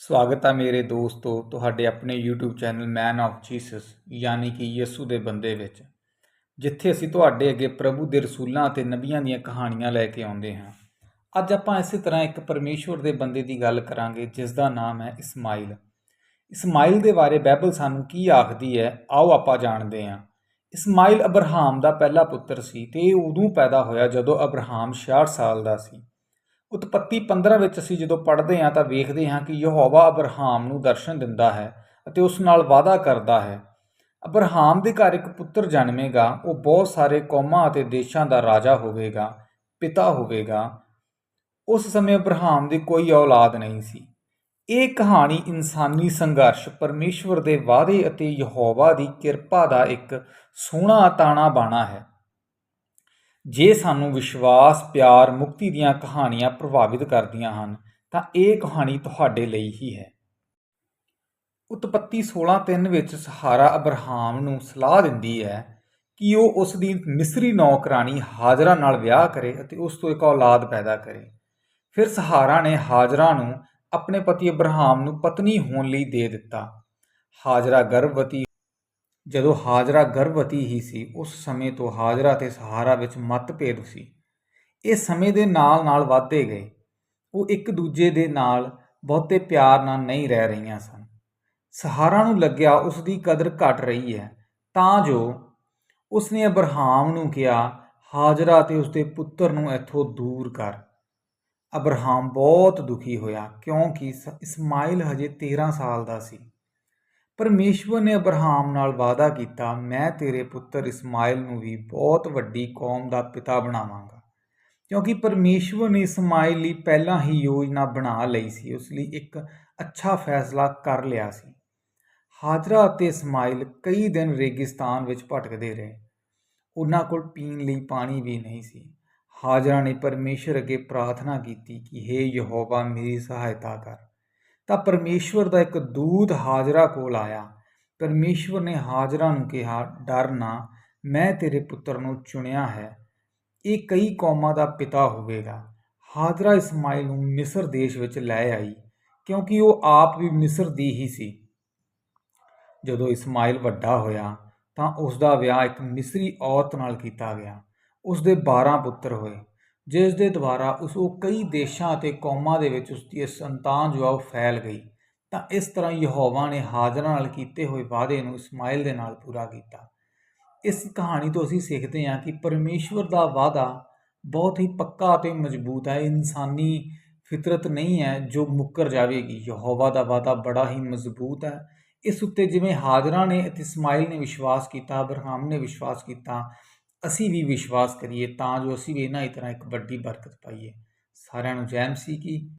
ਸਵਾਗਤ ਹੈ ਮੇਰੇ ਦੋਸਤੋ ਤੁਹਾਡੇ ਆਪਣੇ YouTube channel man of Jesus ਯਾਨੀ ਕਿ ਯਿਸੂ ਦੇ ਬੰਦੇ ਵਿੱਚ, ਜਿੱਥੇ ਅਸੀਂ ਤੁਹਾਡੇ ਅੱਗੇ ਪ੍ਰਭੂ ਦੇ ਰਸੂਲਾਂ ਅਤੇ ਨਬੀਆਂ ਦੀਆਂ ਕਹਾਣੀਆਂ ਲੈ ਕੇ ਆਉਂਦੇ ਹਾਂ। ਅੱਜ ਆਪਾਂ ਇਸੇ ਤਰ੍ਹਾਂ ਇੱਕ ਪਰਮੇਸ਼ਵਰ ਦੇ ਬੰਦੇ ਦੀ ਗੱਲ ਕਰਾਂਗੇ, ਜਿਸ ਦਾ ਨਾਮ ਹੈ ਇਸਮਾਈਲ। ਇਸਮਾਈਲ ਦੇ ਬਾਰੇ ਬਾਈਬਲ ਸਾਨੂੰ ਕੀ ਆਖਦੀ ਹੈ, ਆਓ ਆਪਾਂ ਜਾਣਦੇ ਹਾਂ। ਇਸਮਾਈਲ ਅਬਰਹਾਮ ਦਾ ਪਹਿਲਾ ਪੁੱਤਰ ਸੀ ਤੇ ਇਹ ਉਦੋਂ ਪੈਦਾ ਹੋਇਆ ਜਦੋਂ ਅਬਰਹਾਮ 66 ਸਾਲ ਦਾ ਸੀ। ਉਤਪਤੀ 15 ਵਿੱਚ ਅਸੀਂ ਜਦੋਂ ਪੜ੍ਹਦੇ ਹਾਂ ਤਾਂ ਵੇਖਦੇ ਹਾਂ ਕਿ ਯਹੋਵਾ ਅਬਰਹਾਮ ਨੂੰ ਦਰਸ਼ਨ ਦਿੰਦਾ ਹੈ ਅਤੇ ਉਸ ਨਾਲ ਵਾਅਦਾ ਕਰਦਾ ਹੈ। ਅਬਰਹਾਮ ਦੇ ਘਰ ਇੱਕ ਪੁੱਤਰ ਜਨਮੇਗਾ, ਉਹ ਬਹੁਤ ਸਾਰੇ ਕੌਮਾਂ ਅਤੇ ਦੇਸ਼ਾਂ ਦਾ ਰਾਜਾ ਹੋਵੇਗਾ, ਪਿਤਾ ਹੋਵੇਗਾ। ਉਸ ਸਮੇਂ ਅਬਰਹਾਮ ਦੀ ਕੋਈ ਔਲਾਦ ਨਹੀਂ ਸੀ। ਇਹ ਕਹਾਣੀ ਇਨਸਾਨੀ ਸੰਘਰਸ਼, ਪਰਮੇਸ਼ਵਰ ਦੇ ਵਾਅਦੇ ਅਤੇ ਯਹੋਵਾ ਦੀ ਕਿਰਪਾ ਦਾ ਇੱਕ ਸੋਹਣਾ ਤਾਣਾ ਬਾਣਾ ਹੈ। ਜੇ ਸਾਨੂੰ ਵਿਸ਼ਵਾਸ, ਪਿਆਰ, ਮੁਕਤੀ ਦੀਆਂ ਕਹਾਣੀਆਂ ਪ੍ਰਭਾਵਿਤ ਕਰਦੀਆਂ ਹਨ, ਤਾਂ ਇਹ ਕਹਾਣੀ ਤੁਹਾਡੇ ਲਈ ਹੀ ਹੈ। ਉਤਪੱਤੀ 16:3 ਵਿੱਚ ਸਹਾਰਾ ਅਬਰਹਾਮ ਨੂੰ ਸਲਾਹ ਦਿੰਦੀ ਹੈ ਕਿ ਉਹ ਉਸ ਦੀ ਮਿਸਰੀ ਨੌਕਰਾਨੀ ਹਾਜਰਾ ਨਾਲ ਵਿਆਹ ਕਰੇ ਅਤੇ ਉਸ ਤੋਂ ਇੱਕ ਔਲਾਦ ਪੈਦਾ ਕਰੇ। ਫਿਰ ਸਹਾਰਾ ਨੇ ਹਾਜਰਾ ਨੂੰ ਆਪਣੇ ਪਤੀ ਅਬਰਹਾਮ ਨੂੰ ਪਤਨੀ ਹੋਣ ਲਈ ਦੇ ਦਿੱਤਾ। ਹਾਜਰਾ ਗਰਭਵਤੀ ਜਦੋਂ ਹਾਜਰਾ ਗਰਭਵਤੀ ਹੀ ਸੀ, ਉਸ ਸਮੇਂ ਤੋਂ ਹਾਜਰਾ ਤੇ ਸਹਾਰਾ ਵਿੱਚ ਮਤਭੇਦ ਸੀ। ਇਹ ਸਮੇਂ ਦੇ ਨਾਲ ਨਾਲ ਵਧਦੇ ਗਏ। ਉਹ ਇੱਕ ਦੂਜੇ ਦੇ ਨਾਲ ਬਹੁਤੇ ਪਿਆਰ ਨਾਲ ਨਹੀਂ ਰਹਿ ਰਹੀਆਂ ਸਨ। ਸਹਾਰਾ ਨੂੰ ਲੱਗਿਆ ਉਸ ਦੀ ਕਦਰ ਘਟ ਰਹੀ ਹੈ। ਤਾਂ ਜੋ ਉਸਨੇ ਅਬਰਹਾਮ ਨੂੰ ਕਿਹਾ, ਹਾਜਰਾ ਤੇ ਉਸਦੇ ਪੁੱਤਰ ਨੂੰ ਇੱਥੋਂ ਦੂਰ ਕਰ। ਅਬਰਹਾਮ ਬਹੁਤ ਦੁਖੀ ਹੋਇਆ ਕਿਉਂਕਿ ਸ- ਇਸਮਾਈਲ ਹਜੇ 13 ਸਾਲ ਦਾ ਸੀ। ਪਰਮੇਸ਼ਵਰ ਨੇ ਅਬਰਹਾਮ ਨਾਲ ਵਾਅਦਾ ਕੀਤਾ, ਮੈਂ ਤੇਰੇ ਪੁੱਤਰ ਇਸਮਾਇਲ ਨੂੰ ਵੀ ਬਹੁਤ ਵੱਡੀ ਕੌਮ ਦਾ ਪਿਤਾ ਬਣਾਵਾਂਗਾ। ਕਿਉਂਕਿ ਪਰਮੇਸ਼ਵਰ ਨੇ ਇਸਮਾਇਲ ਲਈ ਪਹਿਲਾਂ ਹੀ ਯੋਜਨਾ ਬਣਾ ਲਈ ਸੀ, ਉਸ ਲਈ ਇੱਕ ਅੱਛਾ ਫੈਸਲਾ ਕਰ ਲਿਆ ਸੀ। ਹਾਜਰਾ ਅਤੇ ਇਸਮਾਇਲ ਕਈ ਦਿਨ ਰੇਗਿਸਤਾਨ ਵਿੱਚ ਭਟਕਦੇ ਰਹੇ। ਉਹਨਾਂ ਕੋਲ ਪੀਣ ਲਈ ਪਾਣੀ ਵੀ ਨਹੀਂ ਸੀ। ਹਾਜਰਾ ਨੇ ਪਰਮੇਸ਼ਰ ਅੱਗੇ ਪ੍ਰਾਰਥਨਾ ਕੀਤੀ ਕਿ हे ਯਹੋਵਾ, ਮੇਰੀ ਸਹਾਇਤਾ ਕਰ। ਤਾਂ ਪਰਮੇਸ਼ਵਰ ਦਾ ਇੱਕ ਦੂਤ ਹਾਜਰਾ ਕੋਲ ਆਇਆ। ਪਰਮੇਸ਼ਵਰ ਨੇ ਹਾਜਰਾ ਨੂੰ ਕਿਹਾ, ਡਰ ਨਾ, ਮੈਂ ਤੇਰੇ ਪੁੱਤਰ ਨੂੰ ਚੁਣਿਆ ਹੈ। ਇਹ ਕਈ ਕੌਮਾਂ ਦਾ ਪਿਤਾ ਹੋਵੇਗਾ। ਹਾਜਰਾ ਇਸਮਾਇਲ ਨੂੰ ਮਿਸਰ ਦੇਸ਼ ਵਿੱਚ ਲੈ ਆਈ, ਕਿਉਂਕਿ ਉਹ ਆਪ ਵੀ ਮਿਸਰ ਦੀ ਹੀ ਸੀ। ਜਦੋਂ ਇਸਮਾਇਲ ਵੱਡਾ ਹੋਇਆ, ਤਾਂ ਉਸ ਦਾ ਵਿਆਹ ਇੱਕ ਮਿਸਰੀ ਔਰਤ ਨਾਲ ਕੀਤਾ ਗਿਆ। ਉਸ ਦੇ 12 ਪੁੱਤਰ ਹੋਏ। ਜਿਸ ਦੇ ਦੁਆਰਾ ਉਸ ਉਹ ਕਈ ਦੇਸ਼ਾਂ ਅਤੇ ਕੌਮਾਂ ਦੇ ਵਿੱਚ ਉਸ ਦੀ ਸੰਤਾਨ ਜੋ ਆ ਉਹ ਫੈਲ ਗਈ। ਤਾਂ ਇਸ ਤਰ੍ਹਾਂ ਯਹੋਵਾ ਨੇ ਹਾਜ਼ਰਾਂ ਨਾਲ ਕੀਤੇ ਹੋਏ ਵਾਅਦੇ ਨੂੰ ਇਸਮਾਇਲ ਦੇ ਨਾਲ ਪੂਰਾ ਕੀਤਾ। ਇਸ ਕਹਾਣੀ ਤੋਂ ਅਸੀਂ ਸਿੱਖਦੇ ਹਾਂ ਕਿ ਪਰਮੇਸ਼ਵਰ ਦਾ ਵਾਅਦਾ ਬਹੁਤ ਹੀ ਪੱਕਾ ਅਤੇ ਮਜ਼ਬੂਤ ਹੈ। ਇਨਸਾਨੀ ਫਿਤਰਤ ਨਹੀਂ ਹੈ ਜੋ ਮੁੱਕਰ ਜਾਵੇਗੀ। ਯਹੋਵਾ ਦਾ ਵਾਅਦਾ ਬੜਾ ਹੀ ਮਜ਼ਬੂਤ ਹੈ। ਇਸ ਉੱਤੇ ਜਿਵੇਂ ਹਾਜ਼ਰਾਂ ਨੇ ਅਤੇ ਇਸਮਾਇਲ ਨੇ ਵਿਸ਼ਵਾਸ ਕੀਤਾ, ਅਬਰਹਾਮ ਨੇ ਵਿਸ਼ਵਾਸ ਕੀਤਾ ਅਸੀਂ ਵੀ ਵਿਸ਼ਵਾਸ ਕਰੀਏ ਤਾਂ ਜੋ ਅਸੀਂ ਵੀ ਇਹਨਾਂ ਹੀ ਤਰ੍ਹਾਂ ਇੱਕ ਵੱਡੀ ਬਰਕਤ ਪਾਈਏ। ਸਾਰਿਆਂ ਨੂੰ ਜੈ ਮਸੀਹ ਕੀ।